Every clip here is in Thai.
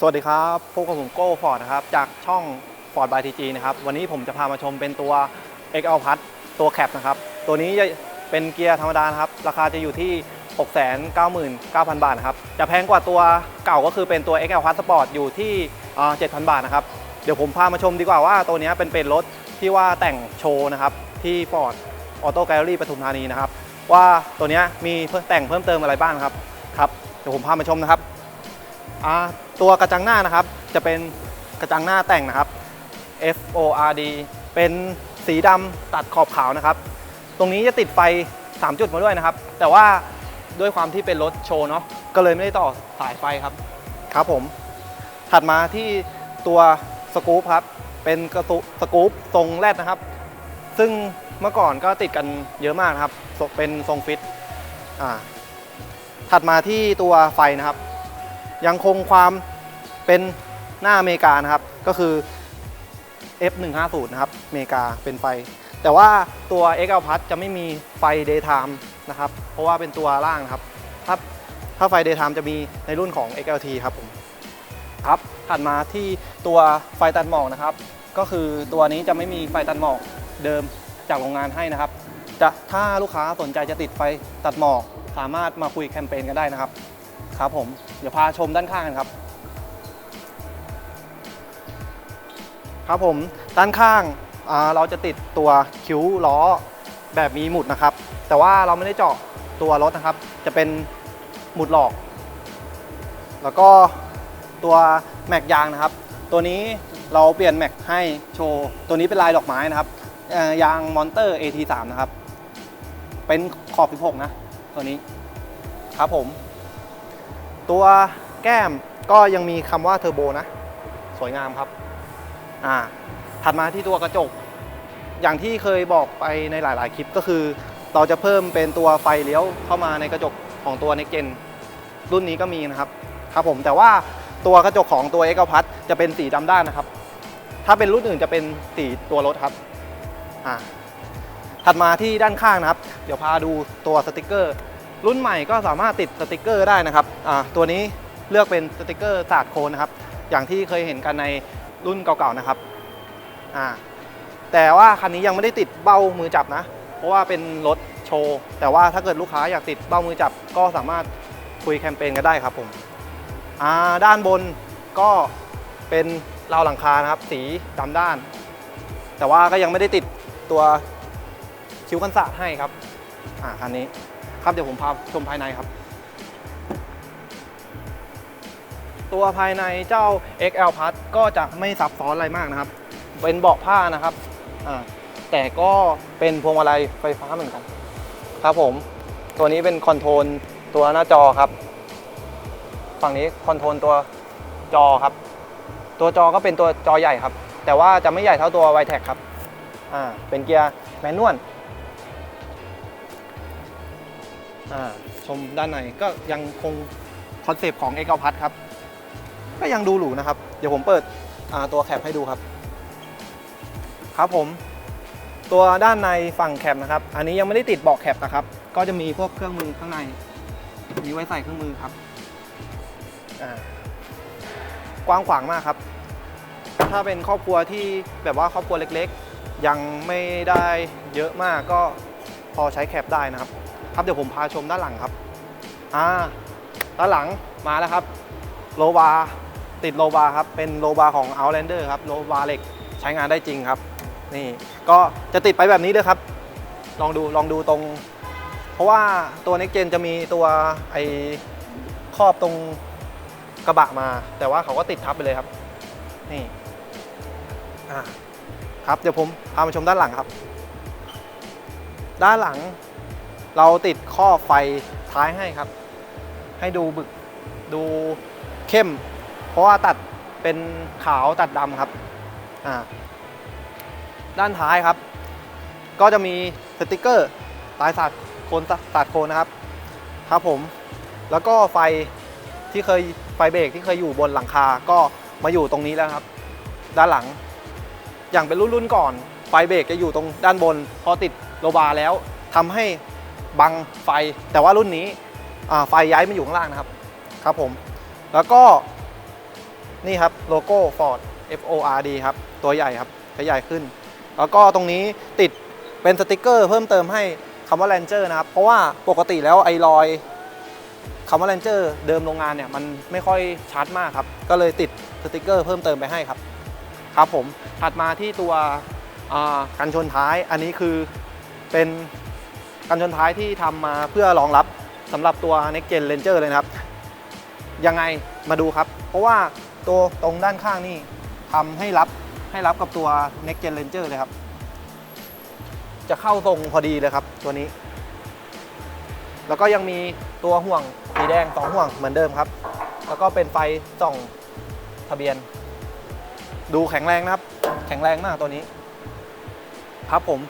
สวัสดีครับพบกับผมโก้ฟอร์ดนะครับ จากช่อง Ford by TG นะครับ วันนี้ผมจะพามาชมเป็นตัว XL Plus ตัวแคปนะครับ ตัวนี้จะเป็นเกียร์ธรรมดานะครับ ราคาจะอยู่ที่ 699,000 บาทนะครับ จะแพงกว่าตัวเก่าก็คือเป็นตัว XL Plus Sport อยู่ที่ 7,000 บาทนะครับ เดี๋ยวผมพามาชมดีกว่าว่าตัวนี้เป็นเป็นรถที่ว่าแต่งโชว์นะครับ ที่ Ford Auto Gallery ปทุมธานีนะครับ ว่าตัวนี้มีแต่งเพิ่มเติมอะไรบ้างครับ ครับ เดี๋ยวผมพามาชมนะครับ ตัวกระจังหน้านะครับจะเป็นกระจังหน้าแต่งนะครับ F O R D เป็นสีดำตัดขอบขาวนะครับ ตรงนี้จะติดไฟ 3 จุดมาด้วยนะครับ แต่ว่าด้วยความที่เป็นรถโชว์เนาะก็เลยไม่ได้ต่อสายไฟครับครับผม ถัดมาที่ตัวสกู๊ปครับ เป็นกระตุสกู๊ปทรงแรดนะครับ ซึ่งเมื่อก่อนก็ติดกันเยอะมากนะครับ เป็นทรงฟิตอ่าถัดมาที่ตัวไฟนะครับ ยังคงความเป็นหน้าอเมริกานะครับ ก็คือ F150 นะครับอเมริกาเป็นไฟ แต่ว่าตัว XL Plus จะไม่มีไฟ Daytime นะครับ เพราะว่าเป็นตัวล่างนะครับ ถ้าถ้าไฟ Daytime จะมีในรุ่นของ XLT ครับผม ครับถัดมาที่ตัวไฟตัดหมอกนะครับ ก็คือตัวนี้จะไม่มีไฟตัดหมอกเดิมจากโรงงานให้นะครับจะถ้าลูกค้าสนใจจะติดไฟตัดหมอก สามารถมาคุยแคมเปญกันได้นะครับ ครับผม เดี๋ยวพาชมด้านข้างกันครับ ครับผมด้านข้างเราจะติดตัวคิ้วล้อแบบมีหมุดนะครับ แต่ว่าเราไม่ได้เจาะตัวรถนะครับ จะเป็นหมุดหลอก แล้วก็ตัวแม็กยางนะครับ ตัวนี้เราเปลี่ยนแม็กให้โชว์ ตัวนี้เป็นลายดอกไม้นะครับยางมอนเตอร์ AT3 นะครับ เป็นขอบ 16 นะ ตัวนี้ ครับผม ตัวแก้มก็ยังมีคำว่าเทอร์โบนะ สวยงามครับอ่าถัดมาที่ตัวกระจก อย่างที่เคยบอกไปในหลาย ๆ คลิปก็คือ เราจะเพิ่มเป็นตัวไฟเลี้ยวเข้ามาในกระจกของตัว Next Gen รุ่นนี้ก็มีนะครับครับผมแต่ว่าตัวกระจกของตัว x อ p จะเป็นสีดำด้านนะครับ ถ้าเป็นรุ่นอื่นจะเป็นสีตัวรถครับอ่าถัดมาที่ด้านข้างนะครับ เดี๋ยวพาดูตัวสติกเกอร์ รุ่นใหม่ก็สามารถติดสติกเกอร์ได้นะครับตัวนี้เลือกเป็นสติกเกอร์ศาสตร์โคนนะครับ อย่างที่เคยเห็นกันในรุ่นเก่าๆนะครับแต่ว่าคันนี้ยังไม่ได้ติดเบ้ามือจับนะ เพราะว่าเป็นรถโชว์ แต่ว่าถ้าเกิดลูกค้าอยากติดเบ้ามือจับก็สามารถคุยแคมเปญกันได้ครับผมด้านบนก็เป็นราวหลังคานะครับ สีดำด้าน แต่ว่าก็ยังไม่ได้ติดตัวคิ้วกันสะให้ครับ อ่าคันนี้ ครับเดี๋ยวผมพาชมภายในครับ ตัวภายในเจ้า XL Plus ก็จะไม่ซับซ้อนอะไรมากนะครับ เป็นเบาะผ้านะครับอ่าแต่ก็เป็นพวงมาลัยไฟฟ้าเหมือนกัน ครับผม ตัวนี้เป็นคอนโทรลตัวหน้าจอครับ ฝั่งนี้คอนโทรลตัวจอครับ ตัวจอก็เป็นตัวจอใหญ่ครับ แต่ว่าจะไม่ใหญ่เท่าตัว i t e c ครับ อ่า เป็นเกียร์แมนนวล อ่าชมด้านในก็ยังคงคอนเซปต์ของ x อ p พัทครับ ก็ยังดูหรูนะครับ เดี๋ยวผมเปิดอ่าตัวแคปให้ดูครับ ครับผม ตัวด้านในฝั่งแคปนะครับ อันนี้ยังไม่ได้ติดเบาะแคปนะครับ ก็จะมีพวกเครื่องมือข้างใน มีไว้ใส่เครื่องมือครับอ่ากว้างขวางมากครับ ถ้าเป็นครอบครัวที่แบบว่าครอบครัวเล็ก ๆ ยังไม่ได้เยอะมากก็พอใช้แคปได้นะครับ ครับเดี๋ยวผมพาชมด้านหลังครับอ่าด้านหลังมาแล้วครับโลบาติดโลบาครับเป็นโลบาของ Outlander ครับโลบาเหล็กใช้งานได้จริงครับ นี่ก็จะติดไปแบบนี้เลยครับ ลองดูลองดูตรง เพราะว่าตัว Next Gen จะมีตัวไอครอบตรงกระบะมา แต่ว่าเขาก็ติดทับไปเลยครับ นี่อ่าครับเดี๋ยวผมพามาชมด้านหลังครับ ด้านหลัง เราติดข้อไฟท้ายให้ครับ ให้ดูบึกดูเข้ม เพราะว่าตัดเป็นขาวตัดดำครับอ่าด้านท้ายครับ ก็จะมีสติกเกอร์ลายสัตว์โคนสัตัดโคนนะครับครับผม แล้วก็ไฟที่เคยไฟเบรกที่เคยอยู่บนหลังคาก็มาอยู่ตรงนี้แล้วครับ ด้านหลัง อย่างเป็นรุ่นรุ่นก่อน ไฟเบรกจะอยู่ตรงด้านบน พอติดโลบาร์แล้วทำให้ บังไฟ แต่ว่ารุ่นนี้ไฟย้ายมาอยู่ข้างล่างนะครับครับผม แล้วก็นี่ครับโลโก้ Ford F O R D ครับ ตัวใหญ่ครับจะใหญ่ขึ้น แล้วก็ตรงนี้ติดเป็นสติกเกอร์เพิ่มเติมให้คำว่า Ranger นะครับ เพราะว่าปกติแล้วไอรอยคำว่า Ranger เดิมโรงงานเนี่ย มันไม่ค่อยชัดมากครับ ก็เลยติดสติกเกอร์เพิ่มเติมไปให้ครับ ครับผมถัดมาที่ตัวกันชนท้ายอันนี้คือเป็น กันชนท้ายที่ทำมาเพื่อรองรับสำหรับตัว Next Gen Ranger เลยนะครับ ยังไงมาดูครับ เพราะว่าตัวตรงด้านข้างนี่ทำให้รับให้รับกับตัว Next Gen Ranger เลยครับ จะเข้าตรงพอดีเลยครับตัวนี้ แล้วก็ยังมีตัวห่วงสีแดงสองห่วงเหมือนเดิมครับ แล้วก็เป็นไฟส่องทะเบียน ดูแข็งแรงนะครับ แข็งแรงมากตัวนี้ ครับผม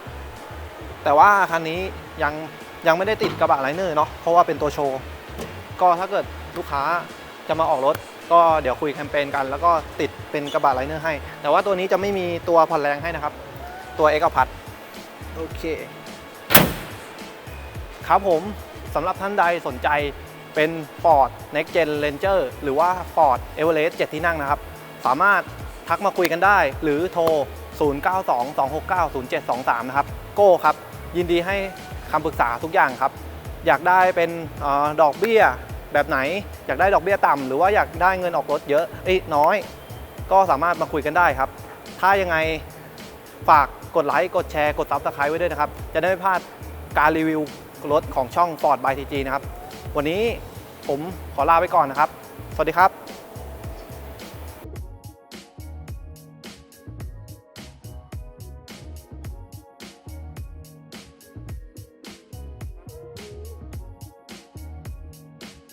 แต่ว่าคันนี้ยังยังไม่ได้ติดกระบะไลเนอร์เนาะเพราะว่าเป็นตัวโชว์ก็ถ้าเกิดลูกค้าจะมาออกรถ ก็เดี๋ยวคุยแคมเปญกัน แล้วก็ติดเป็นกระบะไลเนอร์ให้ แต่ว่าตัวนี้จะไม่มีตัวผ่อนแรงให้นะครับ ตัวเอ็กพัทโอเค ครับผมสำหรับท่านใดสนใจเป็น Ford Next Gen Ranger หรือว่า Ford Everest 7 ที่นั่งนะครับ สามารถทักมาคุยกันได้ หรือโทร 0922690723 นะครับ โก้ครับ ยินดีให้คำปรึกษาทุกอย่างครับ อยากได้เป็นออดอกเบี้ยแบบไหน อยากได้ดอกเบี้ยต่ำหรือว่าอยากได้เงินออกรถเยอะเอ้ยน้อย ก็สามารถมาคุยกันได้ครับ ถ้ายังไงฝากกดไลค์กดแชร์กดซับสไครต์ไว้ด้วยนะครับ จะได้ไม่พลาดการรีวิวรถของช่อง Ford by TG นะครับ วันนี้ผมขอลาไปก่อนนะครับ สวัสดีครับ